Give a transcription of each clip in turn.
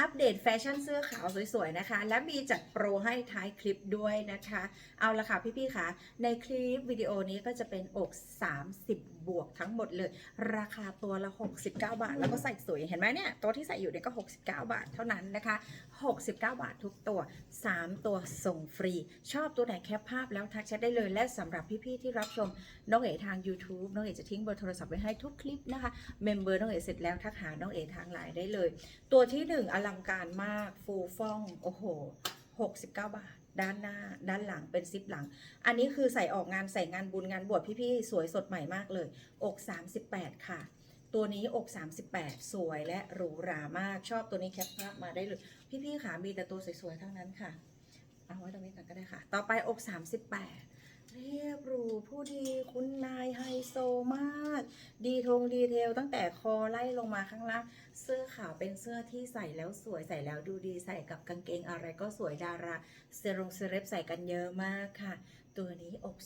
อัปเดตแฟชั่นเสื้อขาวสวยๆนะคะ และมีจัดโปรให้ท้ายคลิปด้วยนะคะ เอาละค่ะพี่ๆค่ะ ในคลิปวิดีโอนี้ก็จะเป็นอก 30 บวกทั้งหมดเลย ราคาตัวละ 69 บาท แล้วก็ใส่สวยเห็นไหมเนี่ย ตัวที่ใส่อยู่เนี่ยก็ 69 บาทเท่านั้นนะคะ 69 บาททุกตัว 3 ตัวส่งฟรี ชอบตัวไหนแคปภาพแล้วทักแชทได้เลยและสำหรับพี่ๆที่รับชมน้องเอ๋ทาง YouTube น้องเอ๋จะทิ้งเบอร์โทรศัพท์ไว้ให้ทุกคลิปนะคะเมมเบอร์น้องเอ๋เสร็จแล้วทักหาน้องเอ๋ทางไลน์ได้เลย ตัวที่หนึ่งลังการมากฟูฟ่อง โอ้โห 69 บาท ด้านหน้า ด้านหลังเป็นซิปหลัง อันนี้คือใส่ออกงานใส่งานบุญงานบวชพี่ๆ สวยสดใหม่มากเลย อก 38 ค่ะ ตัวนี้อก 38 สวยและหรูหรามากชอบตัวนี้แคปภาพมาได้เลย พี่ๆค่ะมีแต่ตัวสวยๆทั้งนั้นค่ะ เอาไว้ตรงนี้กันก็ได้ค่ะ ต่อไปอก 38 เรียบหรูผู้ดีคุณนายไฮโซมาก ดีทงดีเทลตั้งแต่คอไล่ลงมาข้างล่าง เสื้อขาวเป็นเสื้อที่ใส่แล้วสวยใส่แล้วดูดีใส่กับกางเกงอะไรก็สวยดาราเซรงเซเลบใส่กันเยอะมากค่ะ ตัวนี้อก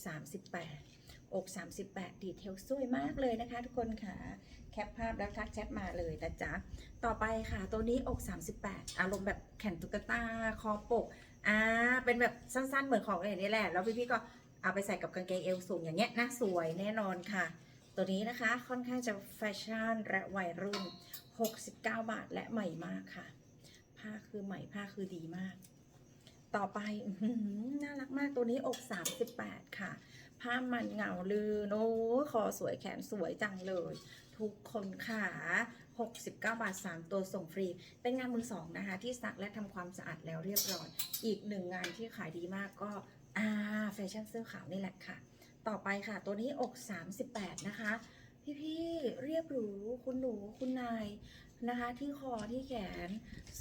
38 อก 38 ดีเทลสวยมากเลยนะคะ ทุกคนค่ะ แคปภาพแล้วทักแชทมาเลยนะจ๊ะ ต่อไปค่ะ ตัวนี้อก 38 อารมณ์แบบแขนตุ๊กตาคอปกอ่าเป็นแบบสั้นๆเหมือนของอย่างนี้แหละ แล้วพี่ๆก็ เอาไปใส่กับกางเกงเอวสูงอย่างเงี้ยน่าสวยแน่นอนค่ะ ตัวนี้นะคะค่อนข้างจะแฟชั่นและวัยรุ่น 69 บาทและใหม่มากค่ะ ผ้าคือใหม่ผ้าคือดีมาก ต่อไปน่ารักมากตัวนี้อก 38 ค่ะ ผ้ามันเงาลือโน้คอสวยแขนสวยจังเลย ทุกคนค่ะ69 บาท 3 ตัวส่งฟรี เป็นงานมือสองนะคะ ที่ซักและทำความสะอาดแล้วเรียบร้อย อีกหนึ่งงานที่ขายดีมากก็ อ่าแฟชั่นเสื้อขาวนี่แหละค่ะ ต่อไปค่ะ ตัวนี้อก 38 นะคะ พี่ๆเรียบหรูคุณหนูคุณนายนะคะ ที่คอที่แขน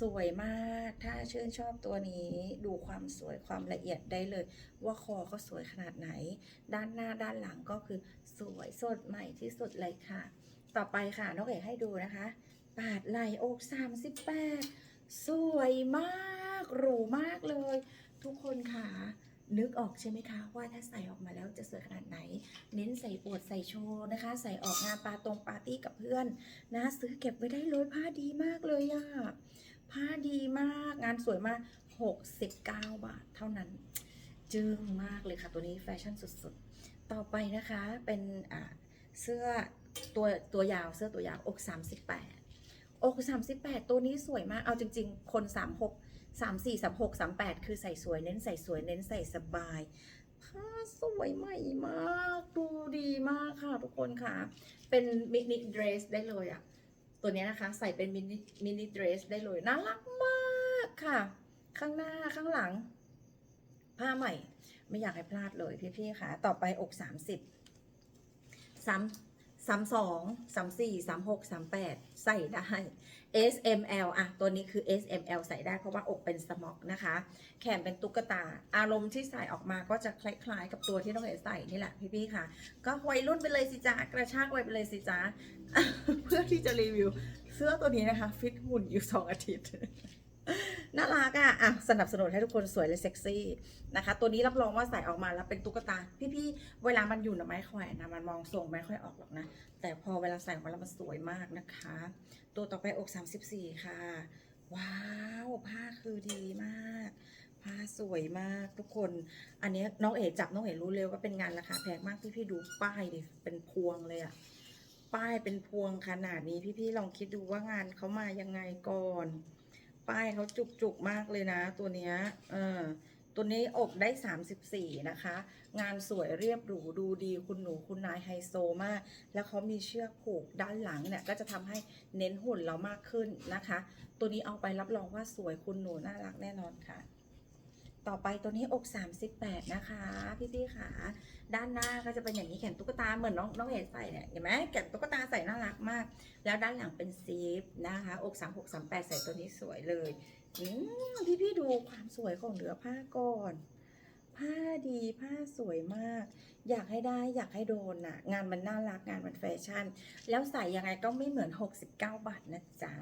สวยมาก ถ้าชื่นชอบตัวนี้ดูความสวยความละเอียดได้เลย ว่าคอเขาสวยขนาดไหน ด้านหน้าด้านหลังก็คือสวยสดใหม่ที่สุดเลยค่ะ ต่อไปค่ะน้องเอ๋ให้ดูนะคะปาดไหลอก38 สวยมาก หรูมากเลย ทุกคนค่ะ นึกออกใช่ไหมคะ ว่าถ้าใส่ออกมาแล้วจะสวยขนาดไหน เน้นใส่อวดใส่โชว์นะคะ ใส่ออกงานปาตรงปาร์ตี้กับเพื่อนนะซื้อเก็บไว้ได้เลยผ้าดีมากเลยอะผ้าดีมากงานสวยมาก 69 บาทเท่านั้น จึ้งมากเลยค่ะตัวนี้แฟชั่นสุดๆ ต่อไปนะคะเป็นเสื้อตัวตัวยาวเสื้อตัวยาวอก 38 อก 38 ตัวนี้สวยมากเอาจริง ๆ คน 36 34 36 38คือใส่สวยเน้นใส่สวยเน้นใส่สบายผ้าสวยใหม่มากดูดีมากค่ะทุกคนค่ะ เป็นมินิเดรสได้เลยอะตัวนี้นะคะใส่เป็นมินิมินิเดรสได้เลยน่ารักมากค่ะ ข้างหน้าข้างหลัง ผ้าใหม่ ไม่อยากให้พลาดเลยพี่ๆค่ะ ต่อไปอก30สาม สามสองสามสี่สามหกสามแปดใส่ได้ S M L อะ ตัวนี้คือ S M L ใส่ได้เพราะว่าอกเป็นสมอกนะคะ แขนเป็นตุ๊กตา อารมณ์ที่ใส่ออกมาก็จะคล้ายๆ กับตัวที่น้องเอ๋ใส่นี่แหละพี่ๆค่ะ ก็วัยรุ่นไปเลยสิจ้ากระชากวัยไปเลยสิจ้าเพื่อที่จะรีวิว เสื้อตัวนี้นะคะ ฟิตหุ่นอยู่2อาทิตย์ น่ารักอะอะสนับสนุนให้ทุกคนสวยและเซ็กซี่นะคะ ตัวนี้รับรองว่าใส่ออกมาแล้วเป็นตุ๊กตา พี่ๆ เวลามันอยู่นะไม้แขวนนะมันมองทรงไม่ค่อยออกหรอกนะ แต่พอเวลาใส่ออกมาแล้วมันสวยมากนะคะ ตัวต่อไปอก 34 ค่ะ ว้าว ผ้าคือดีมากผ้าสวยมากทุกคน อันนี้น้องเอ๋จับน้องเอ๋รู้เลยว่าเป็นงานราคาแพงมากพี่ๆดูป้ายดิเป็นพวงเลยอะป้ายเป็นพวงขนาดนี้พี่ๆลองคิดดูว่างานเขามายังไงก่อน ป้ายเขาจุกๆมากเลยนะ ตัวเนี้ย เออ ตัวนี้อบได้ 34 นะคะ งานสวยเรียบหรูดูดีคุณหนูคุณนายไฮโซมาก แล้วเขามีเชือกผูกด้านหลังเนี่ย ก็จะทำให้เน้นหุ่นเรามากขึ้นนะคะ ตัวนี้เอาไปรับรองว่าสวยคุณหนูน่ารักแน่นอนค่ะ ต่อไปตัวนี้อก38 นะคะ พี่ๆค่ะ ด้านหน้าก็จะเป็นอย่างนี้แขนตุ๊กตาเหมือนน้องน้องเห็นใส่เนี่ยเห็นไหมแขนตุ๊กตาใส่น่ารักมาก แล้วด้านหลังเป็นซีฟนะคะ อก 36 38 ใส่ตัวนี้สวยเลยอืมพี่ๆดูความสวยของเนื้อผ้าก่อน ผ้าดีผ้าสวยมาก อยากให้ได้อยากให้โดนน่ะ งานมันน่ารักงานมันแฟชั่น แล้วใส่ยังไงก็ไม่เหมือน 69 บาทนะจ๊ะ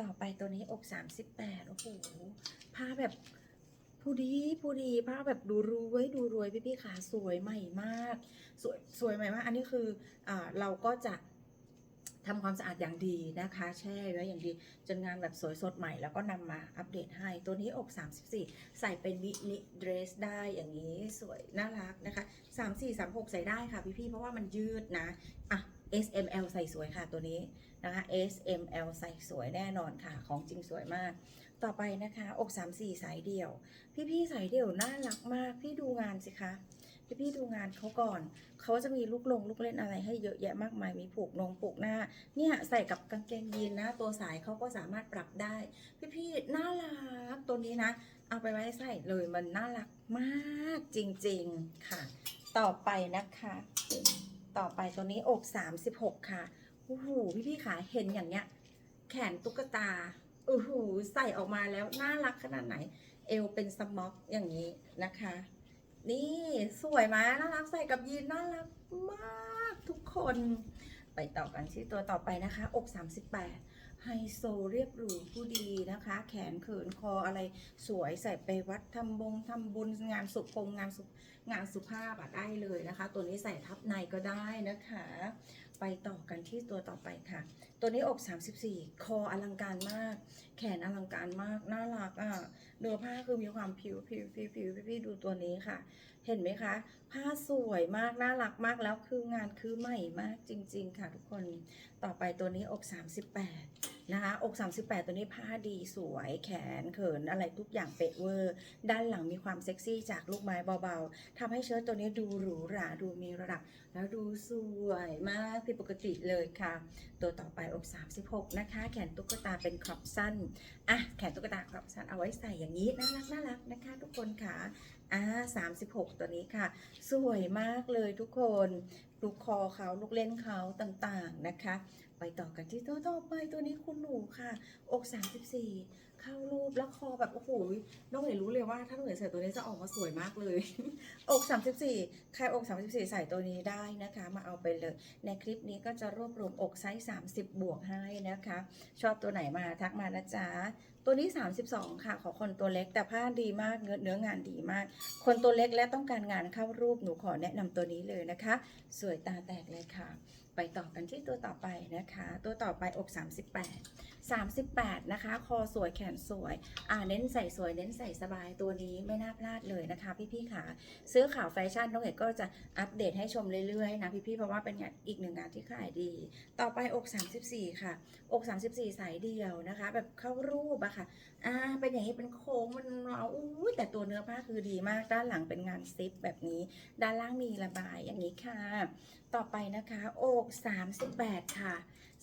ต่อไปตัวนี้อก 38 โอ้โห ผ้าแบบ ผู้ดีผู้ดีผ้าแบบดูรวยดูรวยพี่ๆขาสวยใหม่มาก สวยสวยใหม่มาก อันนี้คืออ่าเราก็จะทำความสะอาดอย่างดีนะคะ แช่ไว้อย่างดี จนงานแบบสวยสดใหม่แล้วก็นำมาอัปเดตให้ ตัวนี้อก 34 ใส่เป็นมินิเดรสได้อย่างนี้สวยน่ารักนะคะ 34 36 ใส่ได้ค่ะพี่ๆ เพราะว่ามันยืดนะ อะ S M L ใส่สวยค่ะตัวนี้นะคะ S M L ใส่สวยแน่นอนค่ะ ของจริงสวยมาก ต่อไปนะคะ อก34สายเดี่ยว พี่ๆสายเดี่ยวน่ารักมาก พี่ดูงานสิคะพี่พี่ๆดูงานเขาก่อน เขาจะมีลูกลงลูกเล่นอะไรให้เยอะแยะมากมาย มีผูกนงผูกหน้า เนี่ยใส่กับกางเกงยีนนะ ตัวสายเขาก็สามารถปรับได้ พี่พี่ๆน่ารักตัวนี้นะ เอาไปไว้ใส่เลยมันน่ารักมากจริงๆค่ะ ต่อไปนะคะ ต่อไปตัวนี้อก 36 ค่ะ โอ้โหพี่พี่ๆขาเห็นอย่างเนี้ย แขนตุ๊กตา โอ้โหใส่ออกมาแล้วน่ารักขนาดไหน เอวเป็นสม็อกอย่างนี้นะคะ นี่สวยไหมน่ารักใส่กับยีนน่ารักมากทุกคน ไปต่อกันที่ตัวต่อไปนะคะ อก 38 ไฮโซเรียบหรูผู้ดีนะคะ แขนเขินคออะไรสวยใส่ไปวัดทำบงทำบุญงานสุขงานสุงานสุภาพอะได้เลยนะคะ ตัวนี้ใส่ทับในก็ได้นะคะ ไปต่อกันที่ตัวต่อไปค่ะ ตัวนี้อก 34 คออลังการมาก แขนอลังการมาก น่ารักอะเนื้อผ้าคือมีความผิวผิวผิวผิวพี่ดูตัวนี้ค่ะ เห็นไหมคะ ผ้าสวยมาก น่ารักมากแล้วคืองานคือใหม่มากจริง ๆ ค่ะทุกคน ต่อไปตัวนี้อก 38 นะคะอก 38 ตัวนี้ผ้าดีสวยแขนเขินอะไรทุกอย่างเป๊ะเวอร์ ด้านหลังมีความเซ็กซี่จากลูกไม้เบาๆทำให้เชิ้ตตัวนี้ดูหรูหราดูมีระดับ แล้วดูสวยมากผิดปกติเลยค่ะ ตัวต่อไปอก 36 นะคะ แขนตุ๊กตาเป็นครอปสั้นอะแขนตุ๊กตาครอปสั้นเอาไว้ใส่อย่างนี้น่ารักน่ารักนะคะ ทุกคนค่ะอ่า36 ตัวนี้ค่ะ สวยมากเลยทุกคน ลูกคอเขาลูกเล่นเขาต่างๆนะคะ ไปต่อกันที่ตัวต่อไปตัวนี้คุณหนูค่ะ อก 34 เข้ารูปแล้วคอแบบโอ้โหน้องเอ๋รู้เลยว่าถ้าน้องเอ๋ใส่ตัวนี้จะออกมาสวยมากเลย อก 34 ใครอก 34 ใส่ตัวนี้ได้นะคะ มาเอาไปเลย ในคลิปนี้ก็จะรวบรวมอกไซส์ 30 บวกให้นะคะ ชอบตัวไหนมาทักมานะจ๊ะตัวนี้ 32 ค่ะ ขอคนตัวเล็กแต่ผ้าดีมากเนื้อเนื้องานดีมาก คนตัวเล็กและต้องการงานเข้ารูปหนูขอแนะนำตัวนี้เลยนะคะ สวยตาแตกเลยค่ะ ไปต่อกันที่ตัวต่อไปนะคะ ตัวต่อไปอก 38 38 นะคะ คอสวยแขนสวย อ่าเน้นใส่สวย เน้นใส่สบายตัวนี้ไม่น่าพลาดเลยนะคะ พี่ๆค่ะ ซื้อข่าวแฟชั่นน้องเอกก็จะอัปเดตให้ชมเรื่อยๆนะพี่ๆเพราะว่าเป็นงานอีกหนึ่งงานที่ขายดี ต่อไปอก 34 ค่ะ อก 34 สายเดียวนะคะ แบบเข้ารูปอะค่ะอ่าเป็นอย่างนี้เป็นโค้งมันเอาอุ้แต่ตัวเนื้อผ้าคือดีมากด้านหลังเป็นงานซิปแบบนี้ ด้านล่างมีระบายอย่างนี้ค่ะ ต่อไปนะคะอก38 ค่ะ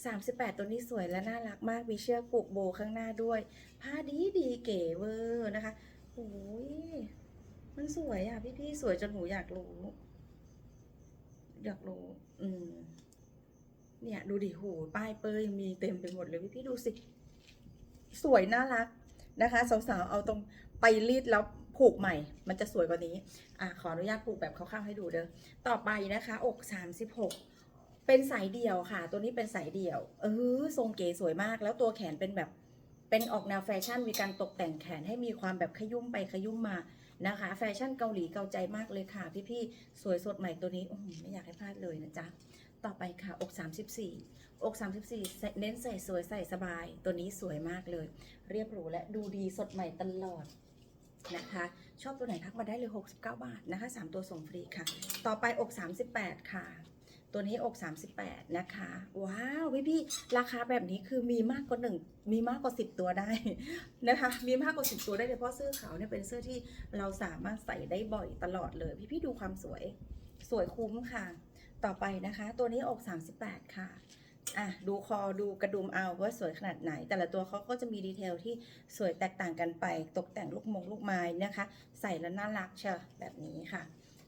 38 ตัวนี้สวยและน่ารักมากมีเชือกผูกโบข้างหน้าด้วย ผ้าดีดีเก๋เวอร์นะคะโอ้ยมันสวยอะพี่ๆสวยจนหนูอยากรู้ อยากรู้ อืม เนี่ย ดูดิโหป้ายเปยมีเต็มไปหมดเลยพี่ๆดูสิ สวยน่ารักนะคะสาวๆเอาตรงไปรีดแล้วผูกใหม่ มันจะสวยกว่านี้ อะ ขออนุญาตผูกแบบคร่าวๆให้ดูเด้อ ต่อไปนะคะ อก 36 เป็นสายเดี่ยวค่ะ ตัวนี้เป็นสายเดี่ยว เออทรงเก๋สวยมาก แล้วตัวแขนเป็นแบบ เป็นออกแนวแฟชั่น มีการตกแต่งแขนให้มีความแบบขยุ่มไปขยุ่มมานะคะ แฟชั่นเกาหลีเกาใจมากเลยค่ะพี่ๆ สวยสดใหม่ตัวนี้โอ้ไม่อยากให้พลาดเลยนะจ๊ะ ต่อไปค่ะ อก 34 อก 34 เน้นใส่สวยใส่สบาย ตัวนี้สวยมากเลย เรียบหรูและดูดีสดใหม่ตลอดนะคะ ชอบตัวไหนทักมาได้เลย 69 บาทนะคะ 3 ตัวส่งฟรีค่ะ ต่อไปอก 38 ค่ะ ตัวนี้อก 38 นะคะ ว้าวพี่พี่ๆราคาแบบนี้คือมีมากกว่าหนึ่งมีมากกว่า 10 ตัวได้นะคะ มีมากกว่า 10 ตัวได้เลยเพราะเสื้อขาวเนี่ยเป็นเสื้อที่เราสามารถใส่ได้บ่อยตลอดเลย พี่พี่ๆดูความสวยสวยคุ้มค่ะ ต่อไปนะคะ ตัวนี้อก 38 ค่ะอะดูคอดูกระดุมเอาว่าสวยขนาดไหน แต่ละตัวเขาก็จะมีดีเทลที่สวยแตกต่างกันไป ตกแต่งลูกมงลูกไม้นะคะ ใส่แล้วน่ารักเชียวแบบนี้ค่ะ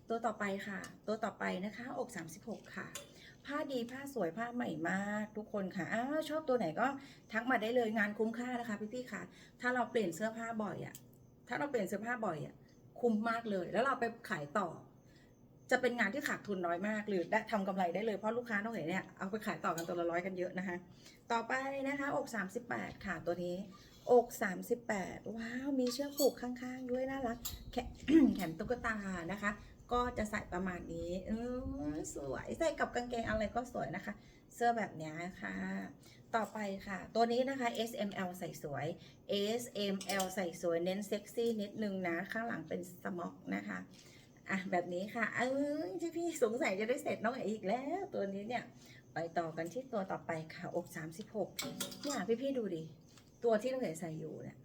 ตัวต่อไปค่ะ ตัวต่อไปนะคะอก 36 ค่ะ ผ้าดีผ้าสวยผ้าใหม่มากทุกคนค่ะอ้าวชอบตัวไหนก็ทักมาได้เลยงานคุ้มค่านะคะพี่ๆค่ะ ถ้าเราเปลี่ยนเสื้อผ้าบ่อยอะ่ะถ้าเราเปลี่ยนเสื้อผ้าบ่อยอะ่ะคุ้มมากเลย แล้วเราไปขายต่อ จะเป็นงานที่ขาดทุนน้อยมาก หรือได้ทำกำไรได้เลยเพราะลูกค้าต้องเห็นเนี่ยเอาไปขายต่อกันตัวละร้อยกันเยอะนะคะ ต่อไปนะคะอก 38 ค่ะตัวนี้อก38 ว้าว มีเชือกผูกข้างๆ ด้วยน่ารัก แขแขนตุ๊กตานะคะ ก็จะใส่ประมาณนี้อสวยใส่กับกางเกงอะไรก็สวยนะคะ เสื้อแบบนี้ค่ะ ต่อไปค่ะ ตัวนี้นะคะ S M L ใส่สวย S M L ใส่สวยเน้นเซ็กซี่นิดนึงนะ ข้างหลังเป็นสม็อกนะคะอะแบบนี้ค่ะเออที่พี่สงสัยจะได้เสร็จน้องเออีกแล้ว ตัวนี้เนี่ย ไปต่อกันที่ตัวต่อไปค่ะอก36เนี่ยพี่พี่ดูดิ ตัวที่น้องเอใส่อยู่เนี่ย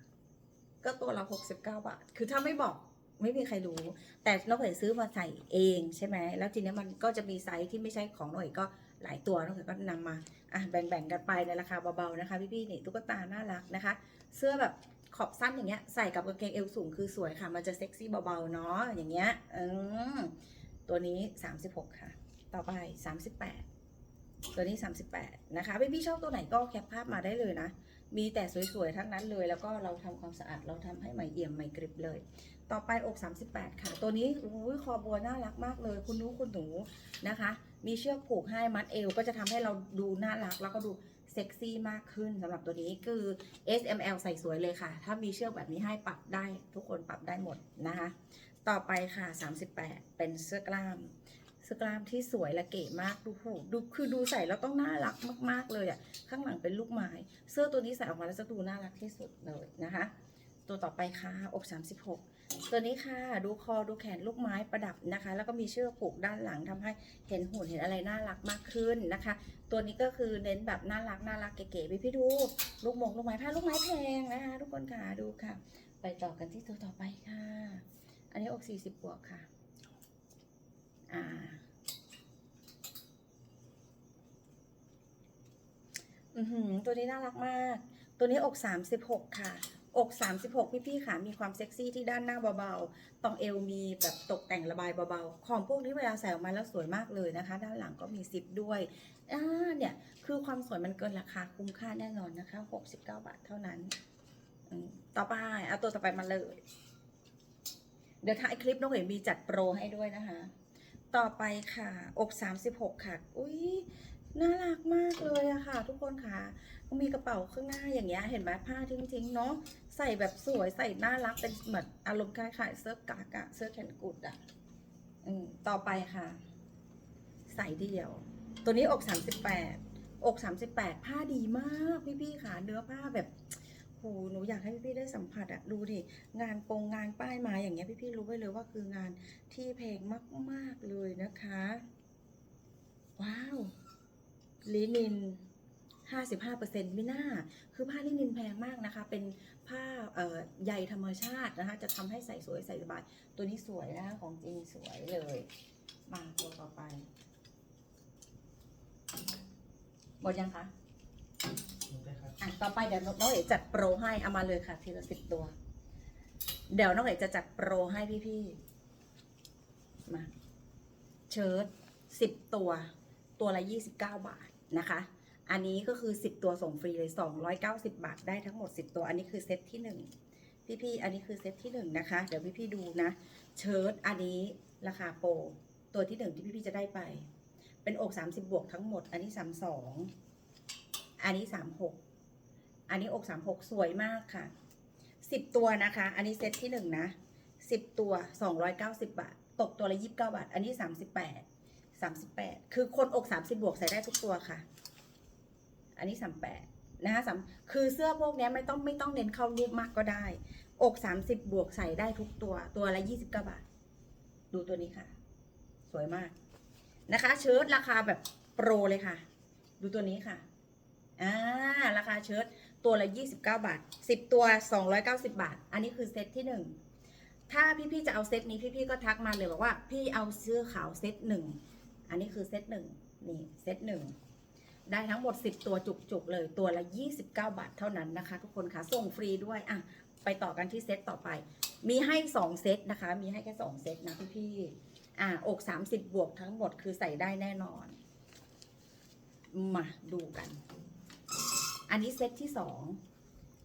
ก็ตัวละ69บาท คือถ้าไม่บอก ไม่มีใครรู้ แต่น้องเอ๋ซื้อมาใส่เองใช่ไหมแล้วทีนี้มันก็จะมีไซส์ที่ไม่ใช่ของน้องเอ๋ก็หลายตัวน้องเอ๋ก็นำมาอะแบ่งๆกันไปในราคาเบาๆนะคะ พี่ๆนี่ตุ๊กตาน่ารักนะคะ เสื้อแบบขอบสั้นอย่างเงี้ยใส่กับกางเกงเอวสูงคือสวยค่ะ มันจะเซ็กซี่เบาๆเนาะอย่างเงี้ยเออตัวนี้ 36 ค่ะ ต่อไป 38 ตัวนี้ 38 นะคะพี่พี่ชอบตัวไหนก็แคปภาพมาได้เลยนะ มีแต่สวยๆ ทั้งนั้นเลย แล้วก็เราทำความสะอาด เราทำให้ใหม่เอี่ยมใหม่กริบเลย ต่อไปอก 38 ค่ะ ตัวนี้อุ้ยคอบัวน่ารักมากเลย คุณนู้คุณหนูนะคะ มีเชือกผูกให้มัดเอว ก็จะทำให้เราดูน่ารัก แล้วก็ดูเซ็กซี่มากขึ้นสำหรับตัวนี้คือ S M L ใส่สวยเลยค่ะ ถ้ามีเชือกแบบนี้ให้ปรับได้ ทุกคนปรับได้หมดนะคะ ต่อไปค่ะ 38 เป็นเสื้อกล้าม สกลามที่สวยและเก๋มากดูหูดูคือดูใส่แล้วต้องน่ารักมาก ๆ เลยอะข้างหลังเป็นลูกไม้ เสื้อตัวนี้ใส่ออกมาแล้วจะดูน่ารักที่สุดเลยนะคะ ตัวต่อไปค่ะอก36 ตัวนี้ค่ะดูคอดูแขนลูกไม้ประดับนะคะ แล้วก็มีเชือกผูกด้านหลังทำให้เห็นหุ่นเห็นอะไรน่ารักมากขึ้นนะคะ ตัวนี้ก็คือเน้นแบบน่ารักน่ารักเก๋ๆพี่พี่ดูลูกมงลูกไม้ผ้าลูกไม้แพงนะคะทุกคนค่ะดูค่ะ ไปต่อกันที่ตัวต่อไปค่ะ อันนี้อก40บวกค่ะ อ่า อือหือ ตัวนี้น่ารักมาก ตัวนี้อก36ค่ะ อก36พี่ๆค่ะ มีความเซ็กซี่ที่ด้านหน้าเบาๆตรงเอวมีแบบตกแต่งระบายเบาๆ ของพวกนี้เวลาใส่ออกมาแล้วสวยมากเลยนะคะ ด้านหลังก็มีซิปด้วยอ่าเนี่ยคือความสวยมันเกินราคาคุ้มค่าแน่นอนนะคะ69บเก้าบาทเท่านั้น ต่อไปเอาตัวต่อไปมาเลย เดี๋ยวท้ายคลิปน้องเอ๋มีจัดโปรให้ด้วยนะคะ ต่อไปค่ะ อก36ค่ะ อุ้ย น่ารักมากเลยอะค่ะ ทุกคนค่ะ มีกระเป๋าข้างหน้าอย่างเงี้ยเห็นไหมผ้าทิ้งๆเนาะใส่แบบสวยใส่น่ารักเป็นเหมือนอารมณ์คล้ายๆเสื้อกากอะเสื้อแขนกุดอะอืมต่อไปค่ะ ใส่เดี่ยว ตัวนี้อก38อก38ผ้าดีมากพี่ๆค่ะ เนื้อผ้าแบบโหหนูอยากให้พี่ๆได้สัมผัสอะดูดิงานปงงานป้ายมาอย่างเงี้ยพี่ๆรู้ไว้เลยว่าคืองานที่แพงมาก ๆเลยนะคะ ว้าว ลินิน 55%ไม่น่า คือผ้าลินินแพงมากนะคะ เป็นผ้าเอ่อใยธรรมชาตินะคะ จะทำให้ใส่สวยใส่สบาย ตัวนี้สวยนะคะของจริงสวยเลย มาตัวต่อไป หมดยังคะได้ครับอะต่อไปเดี๋ยวน้องเอ๋จัดโปรให้เอามาเลยค่ะทีละสิบตัว เดี๋ยวน้องเอ๋จะจัดโปรให้พี่ๆ มา เชิ้ตสิบตัว ตัวละยี่สิบาทนะคะ อันนี้ก็คือสิบตัวส่งฟรีเลยสองร้อยเก้าสิบาทได้ทั้งหมดสิบตัว อันนี้คือเซตที่หนึ่งพี่ๆ อันนี้คือเซตที่หนึ่งนะคะ เดี๋ยวพี่ๆ ดูนะ เชิ้ตอันนี้ราคาโปร ตัวที่หนึ่งที่พี่ๆ จะได้ไป เป็นอกสามสิบวกทั้งหมด อันนี้สามสองอันนี้สามหกอันนี้อกสามหกสวยมากค่ะสิบตัวนะคะ อันนี้เซตที่หนึ่งนะสิบตัวสองร้อยเก้าสิบาท ตกตัวละยี่สิบาท อันนี้สาม สามสิบแปดคือคนอกสามสิบบวกใส่ได้ทุกตัวค่ะ อันนี้สามแปดนะคะสามคือเสื้อพวกนี้ไม่ต้องไม่ต้องเน้นเข้ารูปมากก็ได้ อกสามสิบบวกใส่ได้ทุกตัว ตัวละยี่สิบเก้าบาท ดูตัวนี้ค่ะ สวยมากนะคะ เชิ้ตราคาแบบโปรเลยค่ะ ดูตัวนี้ค่ะอ่าราคาเชิ้ตตัวละ 29 บาท 10 ตัว 290 บาท อันนี้คือเซตที่ 1 ถ้าพี่ ๆ จะเอาเซตนี้พี่ ๆ ก็ทักมาเลยบอกว่า พี่เอาเสื้อขาวเซตหนึ่ง อันนี้คือเซตหนึ่งนี่เซตหนึ่งได้ทั้งหมด 10 ตัวจุกๆ เลยตัวละ 29 บาทเท่านั้นนะคะ ทุกคนค่ะส่งฟรีด้วยอะไปต่อกันที่เซตต่อไป มีให้ 2 เซตนะคะ มีให้แค่2เซตนะพี่ๆอะอก 30 บวกทั้งหมดคือใส่ได้แน่นอน มาดูกัน อันนี้เซตที่สอง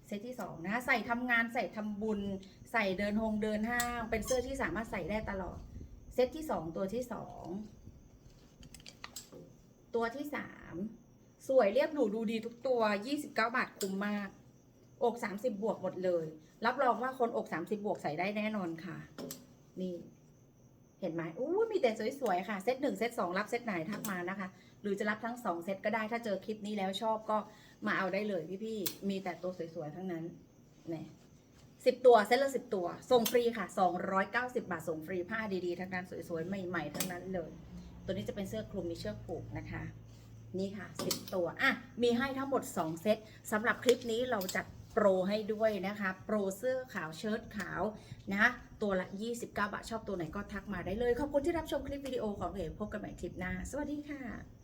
เซตที่สองนะ ใส่ทำงานใส่ทำบุญ ใส่เดินหงเดินห้าง เป็นเสื้อที่สามารถใส่ได้ตลอด เซตที่สองตัวที่สอง ตัวที่สามสวยเรียบหรูดูดีทุกตัว 29 บาทคุ้มมาก อก 30 บวกหมดเลย รับรองว่าคนอก 30 บวกใส่ได้แน่นอนค่ะ นี่ เห็นไหมอู้มีแต่สวยๆค่ะ เซตหนึ่งเซตสองรับเซตไหนทักมานะคะ หรือจะรับทั้งสองเซตก็ได้ถ้าเจอคลิปนี้แล้วชอบก็มาเอาได้เลยพี่ๆ มีแต่ตัวสวยๆ ทั้งนั้นเนี่ยสิบตัวเซตละสิบตัว ส่งฟรีค่ะสองร้อยเก้าสิบาทส่งฟรีผ้าดีๆ ทั้งนั้นสวยๆ ใหม่ๆ ทั้งนั้นเลย ตัวนี้จะเป็นเสื้อคลุมมีเชือกผูกนะคะนี่ค่ะ 10 ตัว อะ มีให้ทั้งหมด 2 เซตสำหรับคลิปนี้เราจัดโปรให้ด้วยนะคะ โปรเสื้อขาวเชิ้ตขาวนะ ตัวละ 29 บาท ชอบตัวไหนก็ทักมาได้เลย ขอบคุณที่รับชมคลิปวิดีโอของเอ๋พบกันใหม่คลิปหน้า สวัสดีค่ะ